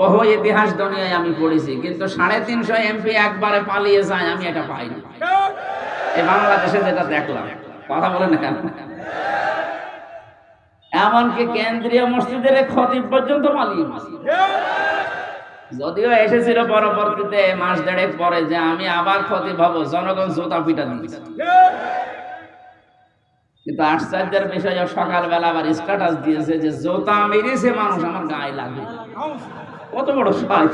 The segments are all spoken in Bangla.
বহু ইতিহাস দুনিয়ায় আমি পড়েছি, কিন্তু সাড়ে তিনশো এমপি একবারে পালিয়ে যায়, আমি এটা পাইনি। এই বাংলাদেশে যেটা দেখলাম, কথা বলে না এমনকি কেন্দ্রীয় মসজিদের খতিব পর্যন্ত পালিয়ে যদিও এসেছিল পরবর্তীতে, মাস দেড়েক পরে যে আমি আবার ক্ষতি হব, জনগণ জোতা পিটা দিয়েছে। কিন্তু আশ্চর্যের বিষয় সকালবেলা আবার স্ট্যাটাস দিয়েছে যে জোতা মেরেছে মানুষ, আমার গায়ে লাগে কত বড় সাজ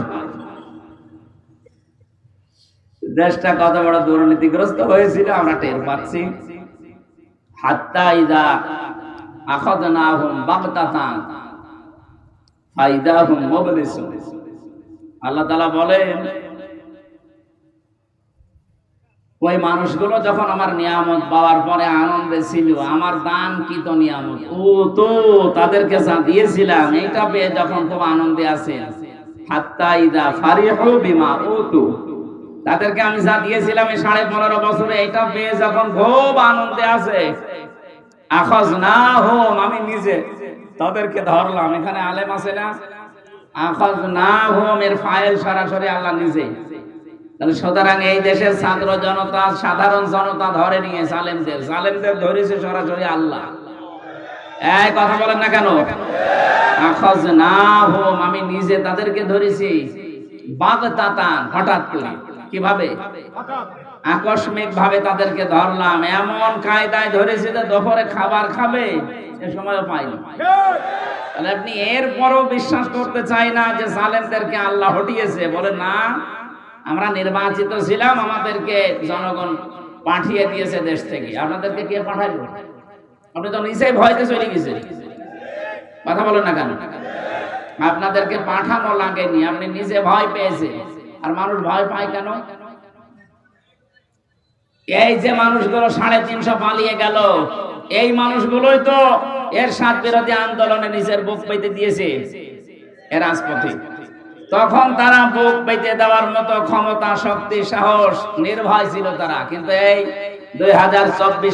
দেশটা কত বড় দুর্নীতিগ্রস্ত হয়েছিল, আমরা টের পাচ্ছি। হাত্তা ইদা আখাযনাহুম বাগতাতান ফাইদাহুম মুবলিসুন। আল্লাহ তাআলা বলেন ওই মানুষগুলো যখন আমার নিয়ামত পাওয়ার পরে আনন্দে ছিল, আমার দান কি তো নিয়ামত, ও তো তাদেরকে যা দিয়েছিলাম, এইটা পেয়ে যখন খুব আনন্দে আছে। তাদেরকে আমি যা দিয়েছিলাম এই সাড়ে পনেরো বছরে এটা পেয়ে যখন খুব আনন্দে আছে। আখজ না হোম আমি নিজে তাদেরকে ধরলাম। এখানে আলেম আছে না? আখজ না হোম এর ফাইল সরাসরি আল্লাহ নিজে তাহলে সুতরাং এই দেশের ছাত্র জনতা, সাধারণ জনতা ধরে নিয়ে সালেমদের সালেমদের ধরেছে সরাসরি আল্লাহ। এই কথা বলেন না কেন? আখজ না হোম আমি নিজে তাদেরকে ধরেছি। বাগতাতান হঠাৎ করে। কীভাবে? আকস্মিক ভাবে তাদেরকে ধরলাম। এমন কায়দায় ধরেছে যে দুপুরে খাবার খাবে, সে সময় পাইনি তাহলে আপনি এরপরও বিশ্বাস করতে চাই না যে জালেমদেরকে আল্লাহ হটিয়েছে। বলে না। আমরা নির্বাচিত ছিলাম, আমাদেরকে জনগণ পাঠিয়ে দিয়েছে দেশ থেকে। আপনাদেরকে কে পাঠাইলো? আপনি তো নিজেই ভয়তে চলে গেছে কথা বলেন না কেন? আপনাদেরকে পাঠানো লাগেনি, আপনি নিজে ভয় পেয়েছে আর মানুষ ভয় পায় কেন? এই যে মানুষগুলো সাড়ে তিনশো পালিয়ে গেল, এই মানুষগুলোই তো এর সাত বিরোধী আন্দোলনে নিজের বুক পেতে দিয়েছে। এর রাজপথে। তখন তারা বুক পেতে দেওয়ার মতো ক্ষমতা, শক্তি, সাহস নির্ভয় ছিল তারা। কিন্তু এই দুই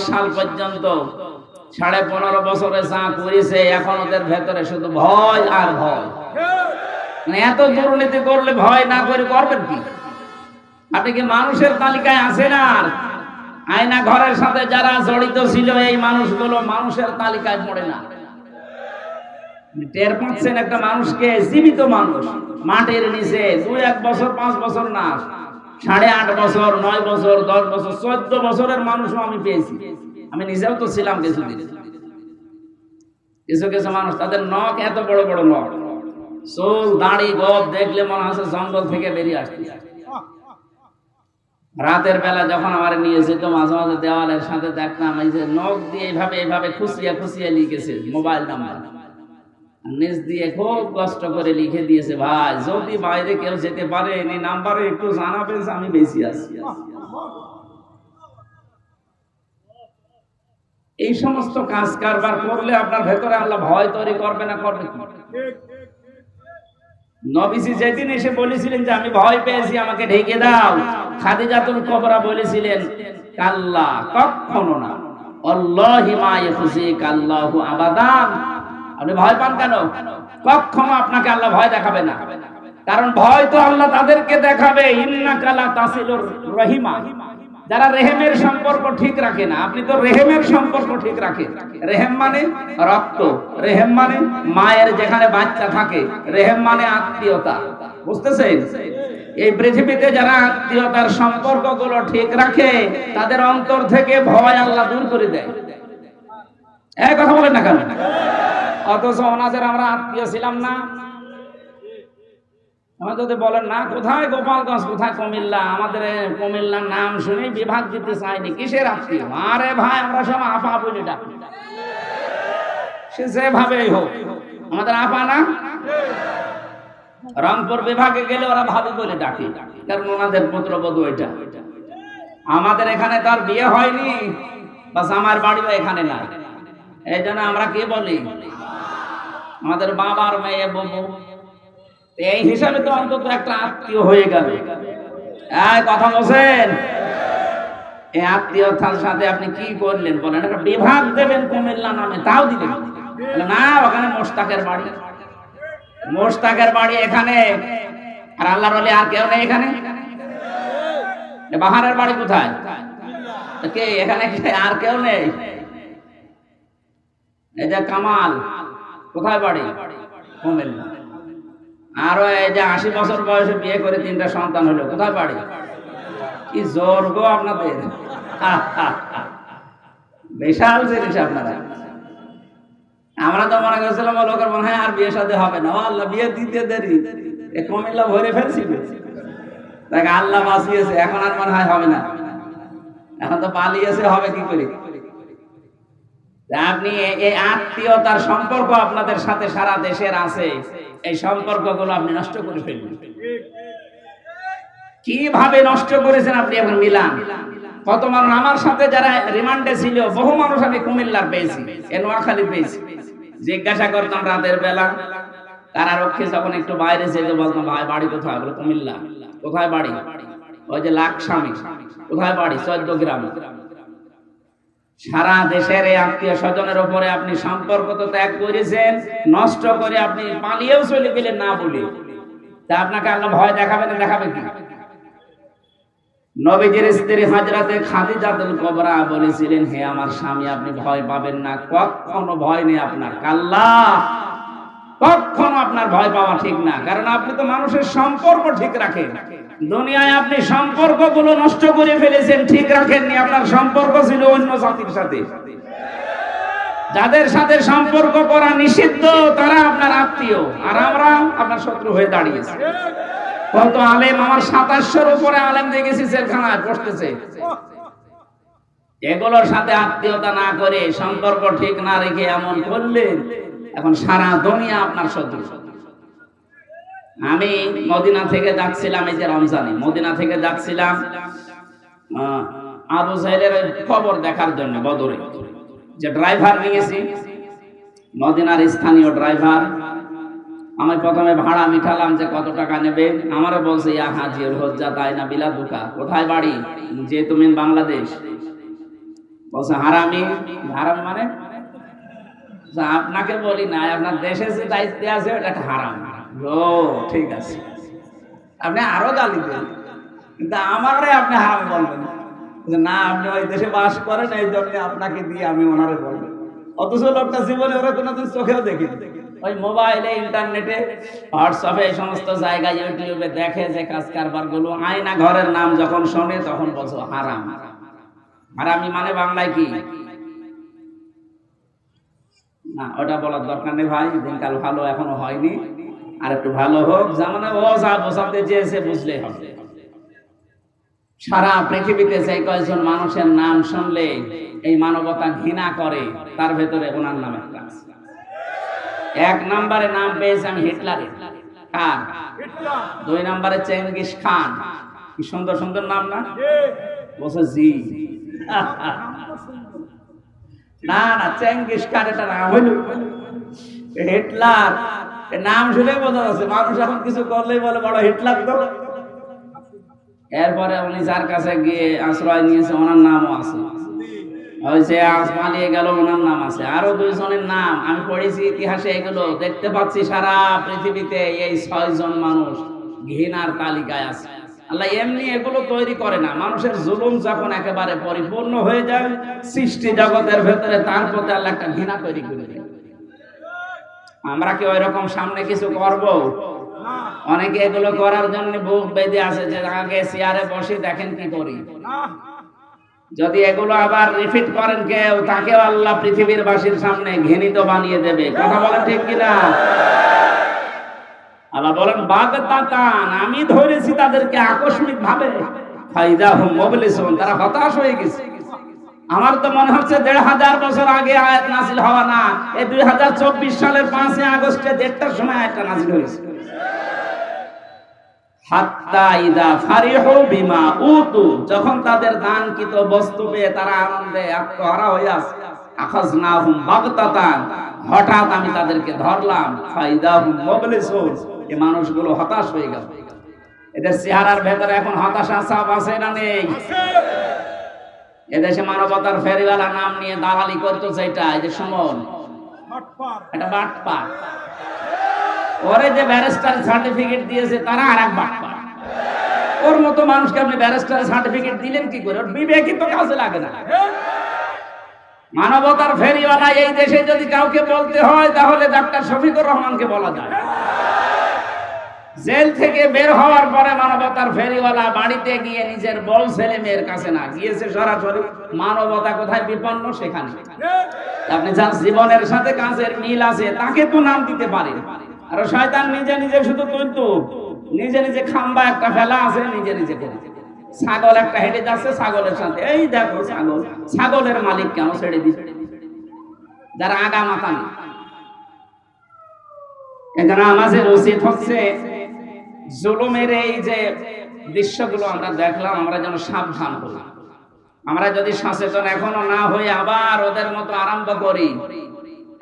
সাল পর্যন্ত সাড়ে পনেরো বছরে যা করেছে, এখন ওদের ভেতরে শুধু ভয় আর ভয়। মানে এত দুর্নীতি করলে ভয় না করে করবেন কি? আপনি কি মানুষের তালিকায় আছেন আর? আয়না ঘরের সাথে যারা জড়িত ছিল, এই মানুষগুলো মানুষের তালিকায় পড়ে না। টের একটা মানুষকে, জীবিত মানুষ, মাটির নিচে দুই, এক বছর, পাঁচ বছর না, সাড়ে আট বছর, নয় বছর, দশ বছর, চোদ্দ বছরের মানুষও আমি পেয়েছি। আমি নিজেও তো ছিলাম কিছুদিন। কিছু কিছু মানুষ, তাদের নখ এত বড় বড় নখ। চুল, দাড়ি, গপ দেখলে মনে হচ্ছে জঙ্গল থেকে বেরিয়ে আসছে। রাতের বেলা যখন আমার নিয়ে যেত, মাঝে মাঝে দেওয়ালের সাথে দেখতাম, এই যে নখ দিয়ে এইভাবে এইভাবে খুশিয়ে খুশিয়ে লিখেছে, মোবাইল নাম্বার। নিজ দিয়ে খুব কষ্ট করে লিখে দিয়েছে, ভাই, যদি বাইরে কেউ যেতে পারে এই নাম্বারে একটু জানাবেন আমি বেশি আছি এই সমস্ত কাজ কারবার করলে আপনার ভেতরে আল্লাহ ভয় তৈরি করবে না, করবে কি? নবীজি যেদিন এসে বলেছিলেন যে আমি ভয় পেয়েছি, আমাকে ঢেকে দাও। খাদিজাতুল কবরা বলেছিলেন, কাল্লা, কখনো না। আল্লাহি মা ইয়াখজিক আল্লাহু আবাদান। আপনি ভয় পান কেন? কখনো আপনাকে আল্লাহ ভয় দেখাবে না। কারণ ভয় তো আল্লাহ তাদেরকে দেখাবে। যারা রেহেমের সম্পর্ক ঠিক রাখে না, আপনি তো রেহেমের সম্পর্ক ঠিক রাখেন। রেহেম মানে রক্ত, রেহেম মানে মায়ের যেখানে বাচ্চা থাকে, রেহেম মানে আত্মীয়তা। বুঝতেছেন? এই পৃথিবীতে যারা আত্মীয়তার সম্পর্কগুলো ঠিক রাখে, তাদের অন্তর থেকে ভয় আল্লাহ দূর করে দেয়। এক কথা বলেন না কেন? অথচ ওনাদের আমরা আত্মীয় ছিলাম না। আমার যদি বলেন, না, কোথায় গোপালগঞ্জ, কোথায় কুমিল্লা? আমাদের কুমিল্লার নাম শুনে বিভাগ দিতে চাইনি। কিসের আত্মীয়? আরে ভাই, আমরা সব আপা বলি সে যেভাবেই হোক, আমাদের আপা না? রংপুর বিভাগে গেলে ওরা ভাবি বলে ডাকি, কারণ ওনাদের পুত্রবধূ এটা। আমাদের এখানে তার বিয়ে হয়নি, বাস আমার বাড়িও এখানে নাই। এই জন্য আমরা কি বলি? আমাদের বাবার মেয়ে বউ। এই হিসাবে তো অন্তত একটা আত্মীয় হয়ে গেল। কথা বলছেন? এই আত্মীয়তার সাথে আপনি কি করলেন? বলেন, একটা বিভাগ দেবেন কুমিল্লা নামে, তাও দিলেন না, ওখানে মোস্তাকের বাড়ি। মোশতাকের বাড়ি এখানে। আর আল্লাহর আর কেউ নেই এখানে? বাহারের বাড়ি কোথায়? কে, এখানে আর কেউ নেই? যে কামাল কোথায় বাড়ি? কুমিল্লা আরও এই যে আশি বছর বয়সে বিয়ে করে তিনটা সন্তান হলো, কোথায় বাড়ি? কি জোর গো আপনাদের। বিশাল জিনিস আপনারা। আমরা তো মনে করছিলাম লোকের মনে হয় আর বিয়ে সাথে হবে না। আল্লাহ, বিয়ে দিতে দেরি। কুমিল্লা ভরে ফেলছি তাকে আল্লাহ বাঁচিয়েছে, এখন আর মনে হয় হবে না। এখন তো পালিয়েছে, হবে কি করে? আপনি এই আত্মীয়তার সম্পর্ক আপনাদের সাথে সারা দেশের আছে, এই সম্পর্কগুলো আপনি নষ্ট করে ফেলবেন কীভাবে নষ্ট করেছেন আপনি এখন মিলান? কত মানুষ আমার সাথে যারা রিমান্ডে ছিল, বহু মানুষ আমি কুমিল্লার পেয়েছি নোয়াখালী পেয়েছি। জিজ্ঞাসা করতাম রাতের বেলা, তারা কারারক্ষী যখন একটু বাইরে যেতে বলতাম ভাই, বাড়ি কোথায়? বলে কুমিল্লা। কোথায় বাড়ি? ওই যে লাখ স্বামী কোথায় বাড়ি? চোদ্দ গ্রামে। সারা দেশের এই আত্মীয় স্বজনের উপরে আপনি সম্পর্ক তো ত্যাগ করেছেন, নষ্ট করে আপনি পালিয়েও চলে গেলেন না বলে। তা আপনাকে আল্লাহ ভয় দেখাবে না দেখাবে কি? নবীজির স্ত্রী হাজরাতে কবরা বলেছিলেন, হে আমার স্বামী, আপনি ভয় পাবেন না। কখনো ভয় নেই আপনার। কাল্লা, কখনো আপনার ভয় পাওয়া ঠিক না। কারণ আপনি তো মানুষের সম্পর্ক ঠিক রাখেন। দুনিয়ায় আপনি সম্পর্কগুলো নষ্ট করে ফেলেছেন, ঠিক রাখেননি, আপনার সম্পর্ক ছিল অন্য জাতির সাথে। যাদের সাথে সম্পর্ক করা নিষিদ্ধ, তারা আপনার আত্মীয়, আর আমরা আপনার শত্রু হয়ে দাঁড়িয়েছি। কত আলেম আমার সাতাশশোর উপরে আলেম দেখেছি, জেলখানায় পড়তেছে। এগুলোর সাথে আত্মীয়তা না করে সম্পর্ক ঠিক না রেখে এমন করলেন, এখন সারা দুনিয়া আপনার শত্রু। শত্রু আমি মদিনা থেকে যাচ্ছিলাম, এই যে রমজানে। মদিনা থেকে যাচ্ছিলাম আবু সাইলের ওই খবর দেখার জন্য বদরে। যে ড্রাইভার নিয়েছি, মদিনার স্থানীয় ড্রাইভার। আমি প্রথমে ভাড়া মিঠালাম যে কত টাকা নেবে। আমারও বলছে, ইয়া হাজির, হজ্জা তাই না বিলা দুকা কোথায় বাড়ি? যে তুমি বাংলাদেশ। বলছে, হারামি হারামি মানে? আপনাকে বলি না, আপনার দেশে যে দায়িত্বে আছে, ওটা একটা হারাম। ও, ঠিক আছে। আপনি আরও গালি দেন। কিন্তু আমারে আপনি হারাম বলবেন। না, আপনি ওই দেশে বাস করেন, এই জন্য আপনাকে দিয়ে আমি ওনারে বলব। অথচ লোকটা জীবনে ওরা কোনোদিন চোখেও দেখিনি। ওই মোবাইলে, ইন্টারনেটে, হোয়াটসঅ্যাপে, এই সমস্ত জায়গায়, ইউটিউবে দেখে যে কাজ কারবারগুলো আয়না ঘরের নাম যখন শোনে, তখন বলছো, হারাম। হারামি মানে বাংলায় কি? না, ওটা বলার দরকার নেই ভাই, দিনকাল ভালো এখনও হয়নি। আর একটু ভালো হোক যেমন ও যা বোঝাতে চেয়েছে বুঝলে হবে। সারা পৃথিবীতে যে কয়েকজন মানুষের নাম শুনলে এই মানবতা ঘৃণা করে, তার ভেতরে ওনার নাম একটা এক নম্বরে নাম পেয়েছে আমি হিটলারের কার? দুই নম্বরে চেঙ্গিস খান। কি সুন্দর সুন্দর নাম না? বলছে জি। না না, চেঙ্গিস খান এটা নাম হইল। হিটলার। নাম শুনে মানুষ এখন কিছু করলেই বলে বড় হিটলার তো এরপরে উনি যার কাছে গিয়ে আশ্রয় নিয়েছে, ওনার নামও আছে। যে আজ পালিয়ে গেল, ওনার নাম আছে। আরও দুইজনের নাম, আমি পড়েছি ইতিহাসে এগুলো, দেখতে পাচ্ছি সারা পৃথিবীতে এই ছয় জন মানুষ ঘৃণার তালিকায় আছে। আল্লাহ এমনি এগুলো তৈরি করে না, মানুষের জুলুম যখন একেবারে পরিপূর্ণ হয়ে যায়, সৃষ্টি জগতের ভেতরে, তার প্রতি আল্লাহ একটা ঘৃণা তৈরি করে আমরা কি ওই রকম সামনে কিছু করব? অনেকে এগুলো করার জন্য বুক বেঁধে আছে যে আগে চেয়ারে বসে দেখেন কি করি। যদি এগুলো আবার রিপিট করেন কেউ, তাকেও আল্লাহ পৃথিবীর বাসীর সামনে ঘৃণিত বানিয়ে দেবে। কথা বলেন ঠিক কিনা? আল্লাহ বলেন, বাগদাতান, আমি ধরেছি তাদেরকে আকস্মিক ভাবে ফাইদা হুম তারা হতাশ হয়ে গেছে। আমার তো মনে হচ্ছে দেড় হাজার বছর আগে আয়াত নাজিল হওয়া না। এই দুই হাজার চব্বিশ সালের পাঁচই আগস্টে দেড়টার সময় আয়াতটা নাজিল হয়েছে। হয়ে হঠাৎ আমি তাদেরকে ধরলাম মানুষগুলো হতাশ হয়ে গেল। এদের চেহারার ভেতরে এখন হতাশা ছাপ আছে না নেই? এদেশে মানবতার ফেরিওয়ালা নাম নিয়ে দালালি করতো সেটা এই যে সুমন। এটা বাটপার। ওরে যে ব্যারিস্টার সার্টিফিকেট দিয়েছে তারা আর এক বাটপা ওর মতো মানুষকে আপনি ব্যারিস্টার সার্টিফিকেট দিলেন কি করে? ওর বিবেকই তো কাজে লাগে না। মানবতার ফেরিওয়ালা এই দেশে যদি কাউকে বলতে হয় তাহলে ডাক্তার শফিকুর রহমানকে বলা যায়। জেল থেকে বের হওয়ার পরে মানবতার ফেরিওয়ালা বাড়িতে গিয়ে নিজের বল ছেলে মেয়ের কাছে না গিয়েছে সরাসরি। মানবতা কোথায় বিপন্ন? সেখানে। আপনি যার জীবনের সাথে কাজের মিল আছে, তাকে তো নাম দিতে পারেন। আর শয়তান নিজে নিজে শুধু কিন্তু নিজে নিজে খাম্বা একটা ফেলা আছে, নিজে নিজে করে। ছাগল একটা হেঁটে যাচ্ছে, ছাগলের সাথে। এই দেখো ছাগল। ছাগলের মালিক কেন ছেড়ে দিচ্ছে যারা আগা মাথা নেই এখানে আমাদের উচিত হচ্ছে জুলুমের এই যে দৃশ্যগুলো আমরা দেখলাম, আমরা যেন সাবধান করি আমরা যদি সচেতন এখনও না হয়ে আবার ওদের মতো আরম্ভ করি।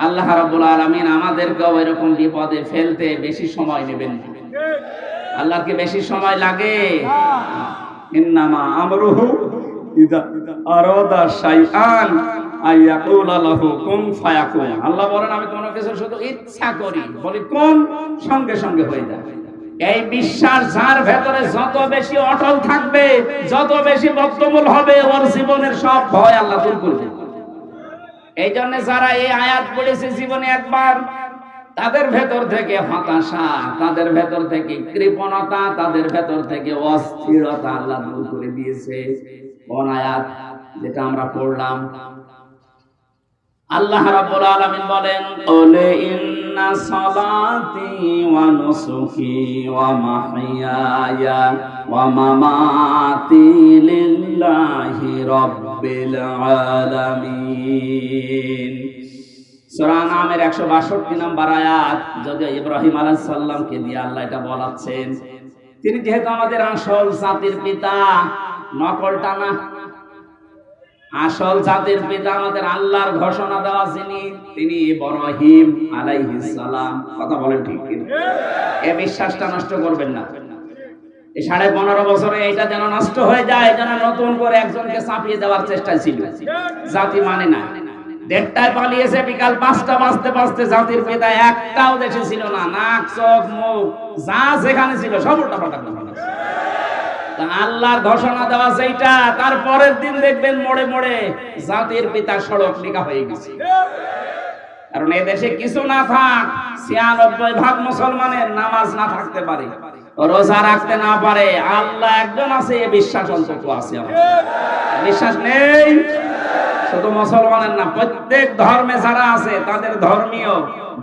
আল্লাহ রাব্বুল আলামিন আমাদেরকেও এরকম বিপদে ফেলতে বেশি সময় নেবেন আল্লাহকে বেশি সময় লাগে? ইন্নামা আমরুহু ইদা আরাদা শাইআন আল্লাহ বলেন, আমি কোনো কিছু শুধু ইচ্ছা করি, বলি কোন? সঙ্গে সঙ্গে হয়ে যায়। এই বিশ্বাস যার ভেতরে যত বেশি অটল থাকবে, যত বেশি বদ্ধমূল হবে, ওর জীবনের সব ভয় আল্লাহ দূর করবে। এই জন্য যারা এই আয়াত পড়েছে জীবনে একবার, তাদের ভেতর থেকে হতাশা, তাদের ভেতর থেকে কৃপণতা, তাদের ভেতর থেকে অস্থিরতা আল্লাহ দূর করে দিয়েছে। কোন আয়াত যেটা আমরা পড়লাম আল্লাহ রাব্বুল আলামিন বলেন ওলে ইন্না সালাতি ওয়া নুসুকি ওয়া মাহইয়ায়া ওয়া মামাতি লিল্লাহি রাব্বিল আলামিন। সূরা নামের 162 নম্বর আয়াত যদি ইব্রাহিম আলাইহিস সালামকে দিয়ে আল্লাহ এটা বলাচ্ছেন তিনি যেহেতু আমাদের আসল জাতির পিতা নকলটা না আসল জাতির পিতা আমাদের আল্লাহর ঘোষণা দেওয়া যিনি, তিনি ইব্রাহিম আলাইহিস সালাম। কথা বলেন ঠিক কিনা? এ বিশ্বাসটা নষ্ট করবেন না। এই সাড়ে পনেরো বছরে এটা যেন নষ্ট হয়ে যায়, যেন নতুন করে একজনকে চাপিয়ে দেওয়ার চেষ্টা ছিল। জাতি মানে না। দেড়টায় পালিয়েছে, বিকাল পাঁচটা বাজতে বাজতে জাতির পিতা একটাও দেশে ছিল না। নাক, চোখ, মুখ, যা যেখানে ছিল, সব উল্টা পাল্টা আল্লাহর ঘোষণা দেওয়া সেইটা তার পরের দিন দেখবেন মোড়ে মোড়ে জাতির পিতা সড়ক লিখা হয়ে গেছে। কারণ দেশে কিছু না থাক, ছিয়ানব্বই ভাগ মুসলমানের নামাজ না থাকতে পারে, রোজা রাখতে না পারে, আল্লাহ একজন আছে, এ বিশ্বাস অন্তত আছে বিশ্বাস নেই? শুধু মুসলমানের না, প্রত্যেক ধর্মে যারা আছে, তাদের ধর্মীয়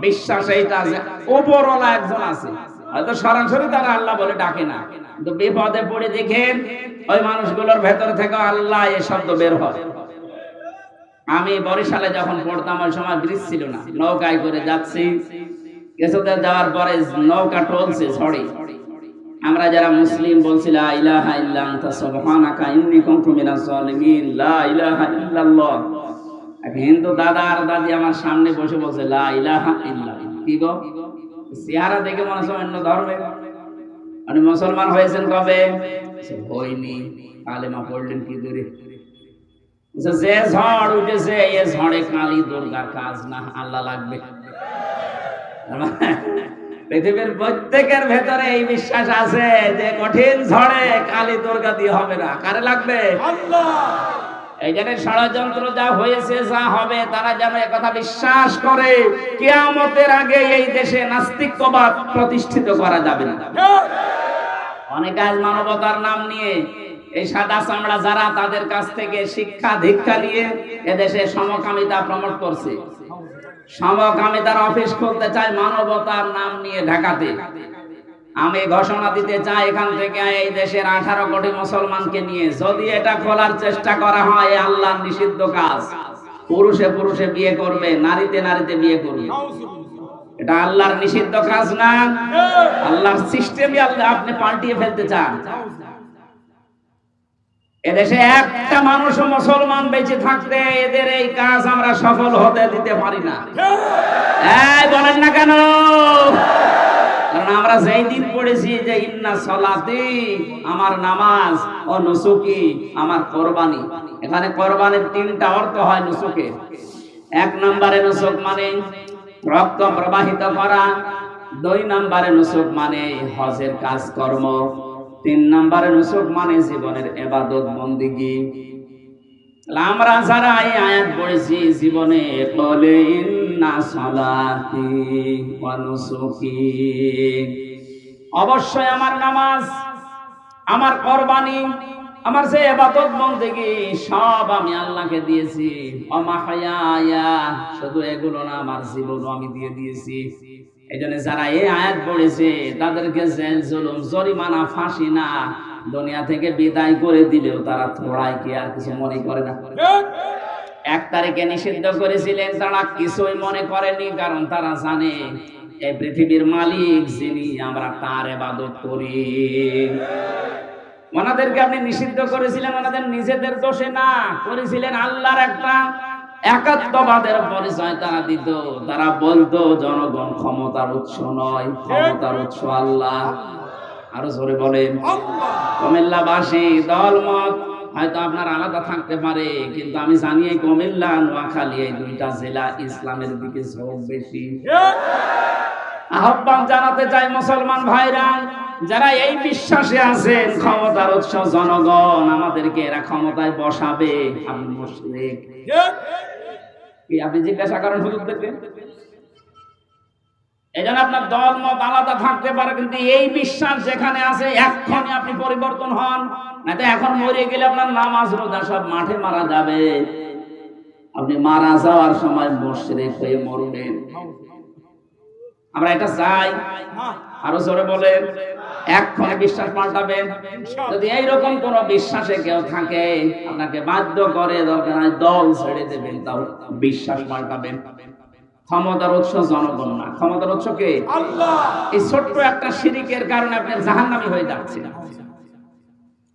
বিশ্বাস এইটা আছে। উপরওয়ালা একজন আছে। হয়তো সরাসরি তারা আল্লাহ বলে ডাকে না। কিন্তু বিপদে পড়ে দেখেন, ওই মানুষগুলোর ভেতর থেকে আল্লাহ এ শব্দ বের হয়। আমি বরিশালে যখন পড়তাম, ওই সময় ব্রিজ ছিল না, নৌকায় করে যাচ্ছি। কিছুদিন যাওয়ার পরে নৌকা টলছে, ঝড়ে। আমরা যারা মুসলিম বলছিলাম ইলাহা ইল্লা আনতা সুবহানাকা, ইন্নী কুনতু মিনাজ জালিমিন লা ইলাহা ইল্লাল্লাহ। এক হিন্দু দাদা আর দাদি আমার সামনে বসে বলছে, লা ইলাহা ইল্লা কি গো? চেহারা দেখে মনে হচ্ছে অন্য ধর্মে। আপনি মুসলমান হয়েছেন কবে? হইনি কালেমা পড়লেন কি দূরে যে ঝড় উঠেছে এ ঝড়ে কালী দুর্গার কাজ না, আল্লাহ লাগবে। পৃথিবীর প্রত্যেকের ভেতরে এই বিশ্বাস আছে যে কঠিন ঝড়ে কালী দুর্গা দিয়ে হবে না। কারে লাগবে? এই জন্য ষড়যন্ত্র যা হয়েছে, যা হবে, তারা যেন কথা বিশ্বাস করে, কেয়ামতের আগে এই দেশে নাস্তিকবাদ প্রতিষ্ঠিত করা যাবে না। অনেক আজ মানবতার নাম নিয়ে এই সাদা চামড়া যারা তাদের কাছ থেকে শিক্ষা, দীক্ষা নিয়ে এদেশে সমকামিতা প্রমোট করছে। সমকামিতার অফিস খুলতে চায় মানবতার নাম নিয়ে ঢাকাতে। আমি ঘোষণা দিতে চাই এখান থেকে এই দেশের আঠারো কোটি মুসলমানকে নিয়ে। যদি এটা খোলার চেষ্টা করা হয় আল্লাহ নিষিদ্ধ কাজ। পুরুষে পুরুষে বিয়ে করবে, নারীতে নারীতে বিয়ে করবে। এটা আল্লাহর নিষিদ্ধ কাজ না। আল্লাহর সিস্টেমই আল্লাহ আপনি পাল্টিয়ে ফেলতে চান। এদেশে একটা মানুষ মুসলমান বেঁচে থাকতে এদের এই কাজ আমরা সফল হতে দিতে পারি না। বলেন না কেন? কারণ আমরা যেই দিন পড়েছি যে ইন্না সলাতি, আমার নামাজ ও নুসুকি আমার কোরবানি। এখানে কোরবানির তিনটা অর্থ হয় নুসুকে। এক নম্বরে নুসুক মানে রক্ত প্রবাহিত করা, দুই নাম্বারে নুসুক মানে হজের কাজকর্ম, তিন নাম্বারে নুসুক মানে জীবনের এবাদত বন্দিগি। আমরা যারা এই আয়াত পড়েছি জীবনে বলে অবশ্যই আমার নামাজ, আমার কোরবানি, আমার যে এবাদত বন্দেগি সব আমি আল্লাহকে দিয়েছি। শুধু এগুলো না, আমার জীবনও আমি দিয়ে দিয়েছি। এই জন্য যারা এই আয়াত পড়েছে, তাদেরকে জরিমানা, ফাঁসি না, দুনিয়া থেকে বিদায় করে দিলেও তারা থোড়াই কি আর কিছু মনে করে না। এক তারিখে নিষিদ্ধ করেছিলেন তারা কিছুই মনে করেনি কারণ তারা জানে এই পৃথিবীর মালিক যিনি আমরা তার এবাদত করি। ওনাদেরকে আপনি নিষিদ্ধ করেছিলেন ওনাদের নিজেদের দোষে না করেছিলেন আল্লাহর একটা একাত্মবাদের পরিচয় তারা দিত। তারা বলতো জনগণ ক্ষমতার উৎস নয় ক্ষমতার উৎস আল্লাহ। আরও জোরে বলেন। কুমিল্লাবাসী দলমত হয়তো আপনার আলাদা থাকতে পারে, কিন্তু আমি জানি এই কুমিল্লা, নোয়াখালী, এই দুইটা জেলা ইসলামের দিকে ঝোঁক বেশি। আহ্বান জানাতে চাই মুসলমান ভাইরা, যারা এই বিশ্বাসে আছেন, ক্ষমতার উৎস জনগণ, আমাদেরকে এরা ক্ষমতায় বসাবে আপনি আপনি জিজ্ঞাসা করেন হুজুরদেরকে এই জন্য আপনার দল মত আলাদা থাকতে পারে, কিন্তু এই বিশ্বাস যেখানে আছে, এক্ষণে আপনি পরিবর্তন হন। না তো এখন মরে গেলে আপনার নামাজ রোজা সব মাঠে মারা যাবে। আপনি মারা যাওয়ার সময় মুশরিক হয়ে মরবেন আমরা এটা চাই। আরও জোরে বলেন। এক্ষণে বিশ্বাস পাল্টাবেন যদি এইরকম কোন বিশ্বাসে কেউ থাকে আপনাকে বাধ্য করে দরকার হয় দল ছেড়ে দেবেন তাও বিশ্বাস পাল্টাবেন। ক্ষমতার উৎস জনগণ না। ক্ষমতার উৎস কে? এই ছোট্ট একটা শিরিকের কারণে আপনি জাহান্নামী হয়ে যাচ্ছেন।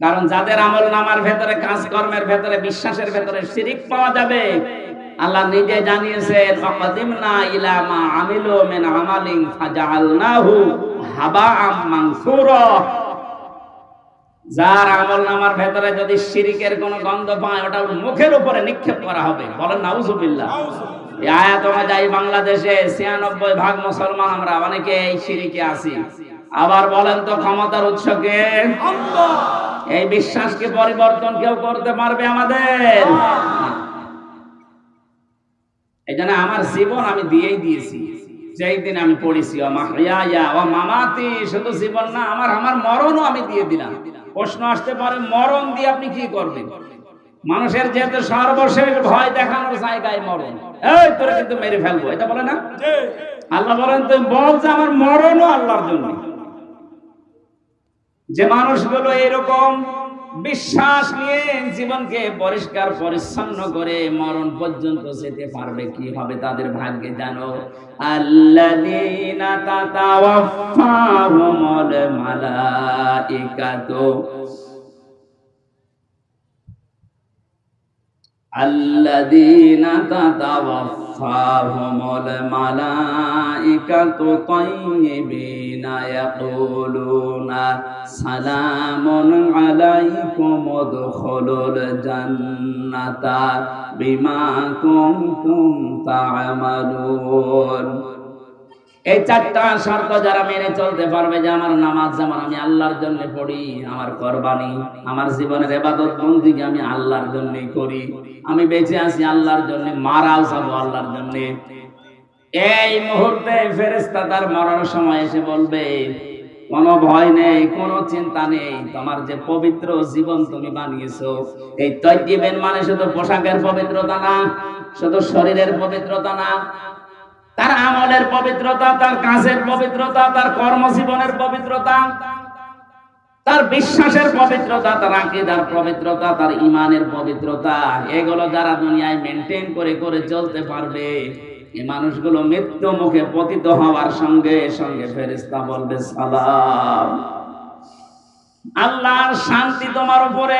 কারণ যাদের আমল নামার ভেতরে, কাজকর্মের ভেতরে, বিশ্বাসের ভেতরে শিরিক পাওয়া যাবে, আল্লাহ নিজে জানিয়েছেন যার আমল নামার ভেতরে যদি শিরিকের কোন গন্ধ পায়, ওটা মুখের উপরে নিক্ষেপ করা হবে। বলেন, নাউজুবিল্লাহ। এই আয়াত অনুযায়ী বাংলাদেশে ছিয়ানব্বই ভাগ মুসলমান আমরা অনেকে এই শিরিকে আছি। আবার বলেন তো ক্ষমতার উৎসকে এই বিশ্বাসকে পরিবর্তন কেউ করতে পারবে আমাদের। এই জন্য আমার জীবন আমি দিয়েই দিয়েছি। যেই দিন আমি পড়েছি ও মাহিয়া ও মামাতি শুধু জীবন না আমার আমার মরণও আমি দিয়ে দিলাম। প্রশ্ন আসতে পারে মরণ দিয়ে আপনি কি করবেন? মানুষের যেহেতু সর্বশেষ ভয় দেখানোর জায়গায় মরণ। এই তোরে কিন্তু মেরে ফেলব এটা বলে না? আল্লাহ বলেন তুই বল যে আমার মরণও আল্লাহর জন্য। যে মানুষগুলো এরকম বিশ্বাস নিয়ে জীবনকে পরিষ্কার, পরিচ্ছন্ন করে মরণ পর্যন্ত যেতে পারবে, কি হবে তাদের ভাগ্যে জানো? আল্লাযীনা তাতাওয়াফাহুমুল মালাইকাতু। الذين تتوفاهم الملائكة طيبين يقولون سلام عليكم ادخلوا الجنة بما كنتم تعملون এই চারটা শর্ত যারা মেনে চলতে পারবে যে আমার নামাজ যেমন আমি আল্লাহর জন্য পড়ি, আমার কোরবানি, আমার জীবনের এবাদত বন্দিকে আমি আল্লাহর জন্যই করি। আমি বেঁচে আছি আল্লাহর জন্য, মারাও যাব আল্লাহর জন্য। এই মুহূর্তে ফেরেস্তা তার মরার সময় এসে বলবে, কোনো ভয় নেই, কোনো চিন্তা নেই, তোমার যে পবিত্র জীবন তুমি বানিয়েছো, এই তৈজিবেন মানে শুধু পোশাকের পবিত্রতা না, শুধু শরীরের পবিত্রতা না তার আমলের পবিত্রতা, তার কাজের পবিত্রতা, তার কর্মজীবনের পবিত্রতা, তার বিশ্বাসের পবিত্রতা, তার আকিদার পবিত্রতা, তার ইমানের পবিত্রতা, এগুলো যারা দুনিয়ায় মেনটেন করে করে চলতে পারবে, এই মানুষগুলো মৃত্যু মুখে পতিত হওয়ার সঙ্গে সঙ্গে ফেরেস্তা বলবে সালাম। আল্লাহর শান্তি তোমার উপরে।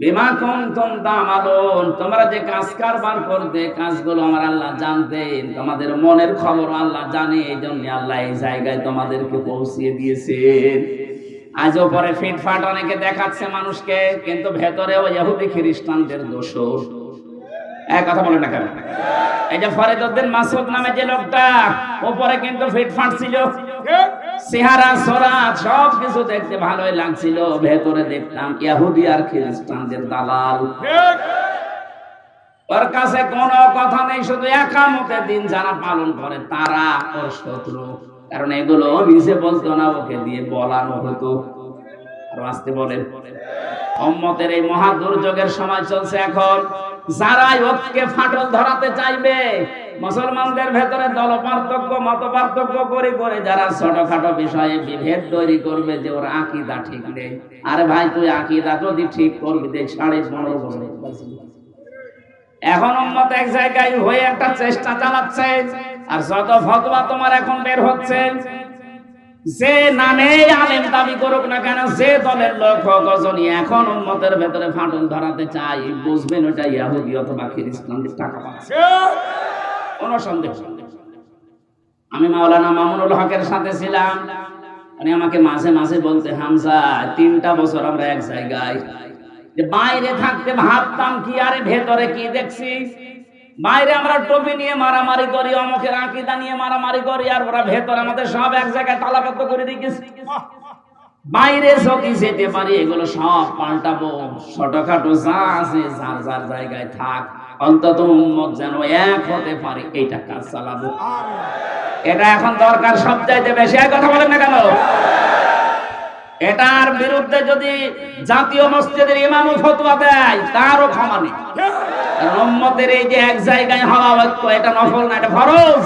বিমা কুনতুম তামালুন, তোমরা যে কাজ কারবার কাজগুলো আমার আল্লাহ জানতেন। তোমাদের মনের খবর আল্লাহ জানে এই জন্য আল্লাহ এই জায়গায় তোমাদেরকে পৌঁছিয়ে দিয়েছেন। পরে ফিটফাট অনেকে দেখাচ্ছে মানুষকে, কিন্তু ভেতরেও ইহুদি খ্রিস্টানদের দোষ এক কথা বলে না কেন? এই যে ফরিদউদ্দিন মাসুদ নামে যে লোকটা, ওপরে কিন্তু ফিটফাট ছিল। চেহারা সরাত সব কিছু দেখতে ভালোই লাগছিল। ভেতরে দেখতাম ইহুদি আর খ্রিস্টানদের দালাল। ওর কাছে কোনো কথা নেই, শুধু একামতে দিন যারা পালন করে তারা ওর শত্রু। কারণ এগুলো নিজে বলতো না, ওকে দিয়ে বলানো হতো। আর আসতে বলেন। অম্মতের এই মহা দুর্যোগের সময় চলছে এখন। যারাই ওকে ফাটল ধরাতে চাইবে, মুসলমানদের ভেতরে দল পার্থক্য, মত পার্থক্য করে করে যারা ছোটখাটো বিষয়ে বিভেদ তৈরি করবে যে ওর আকিদা ঠিক নেই। আরে ভাই, তুই আকিদা যদি ঠিক করবি দেখ সাড়ে পনেরো বছর। এখন উম্মত এক জায়গায় হয়ে একটা চেষ্টা চালাচ্ছে, আর যত ফতোয়া তোমার এখন বের হচ্ছে যে নামে আলেম দাবি করুক না কেন, যে দলের লোক গজনী এখন উম্মতের ভেতরে ফাটল ধরাতে চাই বুঝবেন ওটা ইয়াহুদি অথবা খ্রিস্টানদের টাকা পাচ্ছে। কোন সন্দেহ আমি মাওলানা মামুনুল হকের সাথে ছিলাম। উনি আমাকে মাঝে মাঝে বলতে, হামজা, তিনটা বছর আমরা এক জায়গায়। বাইরে থাকতে ভাবতাম কি, আরে ভেতরে কি দেখছি? বাইরে আমরা টপি নিয়ে মারামারি করি অমুকের আকিদা নিয়ে মারামারি করি আর ওরা ভেতর আমাদের সব এক জায়গায় তালাবদ্ধ করে দিয়েছে বাইরে যদি যেতে পারি এগুলো সব পাল্টাবো। ছোটখাটো যা আছে যার যার জায়গায় থাক অন্তত উম্মত যেন এক হতে পারে এইটা কাজ চালাবো? এটা এখন দরকার সব চাইতে বেশি। এক কথা বলেন না কেন? এটার বিরুদ্ধে যদি জাতীয় মসজিদের ইমামও ফতোয়া দেয়, তারও ক্ষমা নেই। কারণ উম্মতের এই যে এক জায়গায় হওয়া ঐক্য এটা নফল না, এটা ফরজ।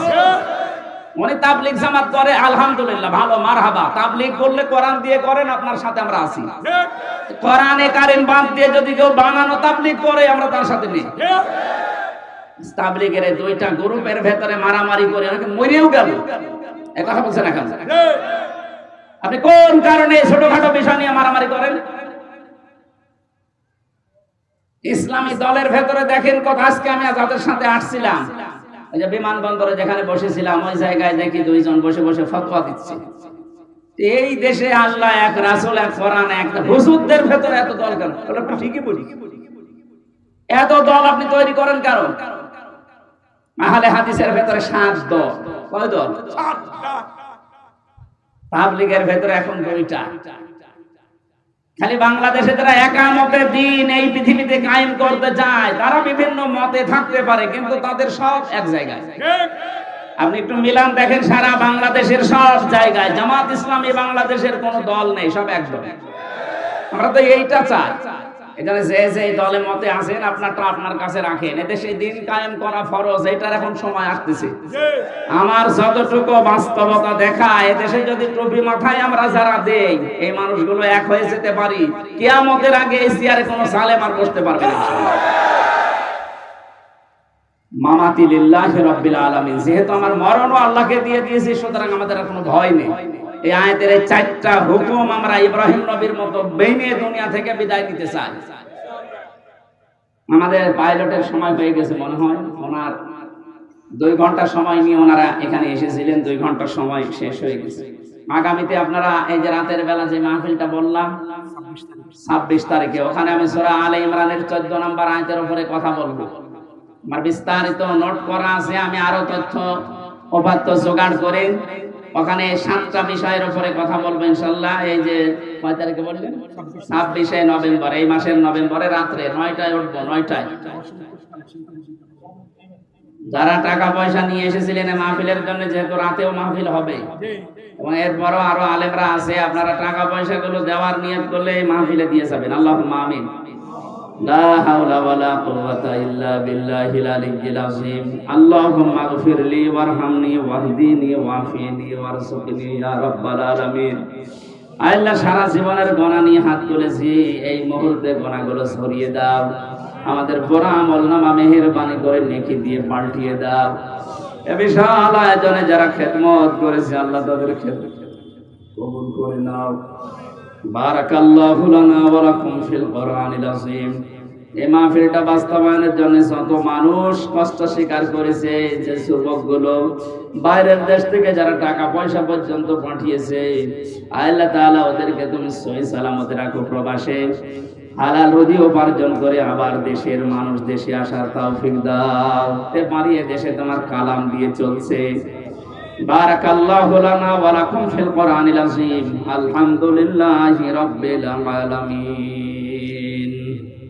উনি তাবলিগ জামাত করে, আলহামদুলিল্লাহ, ভালো, মারহাবা। তাবলিগ করলে কোরআন দিয়ে করেন, আপনার সাথে আমরা আছি। কোরআনে কারেন বাদ দিয়ে যদি কেউ বানানো তাবলিগ করে, আমরা তার সাথে নেই। তাবলিগের দুইটা গ্রুপের ভেতরে মারামারি করে অনেকে মরেও গেল? এ কথা বলছেন এখন আপনি কোন কারণে ছোটখাটো বিষয় নিয়ে মারামারি করেন? ইসলামী দলের ভেতরে দেখেন কথা আজকে আমি যাদের সাথে আসছিলাম। ওই যে বিমানবন্দরে যেখানে বসেছিলাম ওই জায়গায় দেখি দুইজন বসে বসে ফতোয়া দিচ্ছে। এই দেশে আল্লাহ এক রাসূল এক কোরআন এক হুজুরদের ভেতরে এত দল কেন? আপনি ঠিকই বলি। এত দল আপনি তৈরি করেন কারণ আহলে হাদিসের ভেতরে সাত দল। কয় দল? পাবলিকের ভেতরে এখন দুইটা। খালি বাংলাদেশে যারা একামতের দিন এই পৃথিবীতে কায়েম করতে চায়, তারা বিভিন্ন মতে থাকতে পারে, কিন্তু তাদের সব এক জায়গায়। আপনি একটু মিলান দেখেন, সারা বাংলাদেশের সব জায়গায় জামাত ইসলামী বাংলাদেশের কোন দল নেই, সব একদম। আমরা তো এইটা চাই। এখানে যে যে দলে মতে আছেন, আপনারটা আপনার কাছে রাখেন। এদেশে দিন কায়েম করা ফরজ এটার এখন সময় আসতেছে। আমার যতটুকু বাস্তবতা দেখা এদেশে যদি ট্রফি মাথায় আমরা যারা দেই, এই মানুষগুলো এক হয়ে যেতে পারি। কিয়ামতের আগে এই চেয়ারে কোনো সালেম আর বসতে পারবে না। মামাতি লিল্লাহি রাব্বিল আলামিন, যেহেতু আমার মরণও আল্লাহকে দিয়ে দিয়েছি, সুতরাং আমাদের আর কোনো ভয় নেই। এই আয়াতের এই চারটা হুকুম আমরা ইব্রাহিম নবীর মতো বেনে দুনিয়া থেকে বিদায় নিতে চাই। আমাদের পাইলটের সময় হয়ে গেছে মনে হয়। ওনার দুই ঘণ্টা সময় নিয়ে ওনারা এখানে এসেছিলেন, দুই ঘণ্টার সময় শেষ হয়ে গেছে। আগামীতে আপনারা এই যে রাতের বেলা যে মাহফিলটা বললাম, ছাব্বিশ তারিখে, ওখানে আমি সোরা আলে ইমরানের চোদ্দ নম্বর আয়তের উপরে কথা বলব। আমার বিস্তারিত নোট করা আছে, আমি আরও তথ্য উপাত্ত জোগাড় করে ওখানে সাতটা বিষয়ের উপরে কথা বলব ইনশাল্লাহ এই যে কয় তারিখে বললেন? ছাব্বিশে নভেম্বর। এই মাসের নভেম্বরে রাত্রে নয়টায় উঠবো, নয়টায়। যারা টাকা পয়সা নিয়ে এসেছিলেন মাহফিলের জন্য, যেহেতু রাতেও মাহফিল হবে, এবং এরপরও আরও আলেমরা আছে, আপনারা টাকা পয়সা গুলো দেওয়ার নিয়ত করলে এই মাহফিলে দিয়ে যাবেন। আল্লাহ আমিন। সারা জীবনের গোনা নিয়ে হাত তুলেছি। এই মুহূর্তে গোনাগুলো সরিয়ে দাও। আমাদের বড় আমল নামা মেহেরবানি করে নেকি দিয়ে পাল্টিয়ে দাও। এ বিশাল আয়োজনে যারা খেদমত করেছে, আল্লাহ তাদের খেদ কবুল করে নাও। লানা ওয়া লাকুম ফিল কোরআনিল আযীম। এই মাহফিলটা বাস্তবায়নের জন্য যত মানুষ কষ্ট স্বীকার করেছে, যে যুবকগুলো বাইরের দেশ থেকে যারা টাকা পয়সা পর্যন্ত পাঠিয়েছে, আল্লাহ তাআলা ওদেরকে তুমি সহি সালামতে রাখো প্রবাসে। হালাল রুজি উপার্জন করে আবার দেশের মানুষ দেশে আসার তৌফিক দাও। পারিয়ে দেশে তোমার কালাম দিয়ে চলছে। বারাকাল্লাহু লানা ওয়া লাকুম ফিল কোরআনিল আযীম। আলহামদুলিল্লাহি রাব্বিল আলামিন।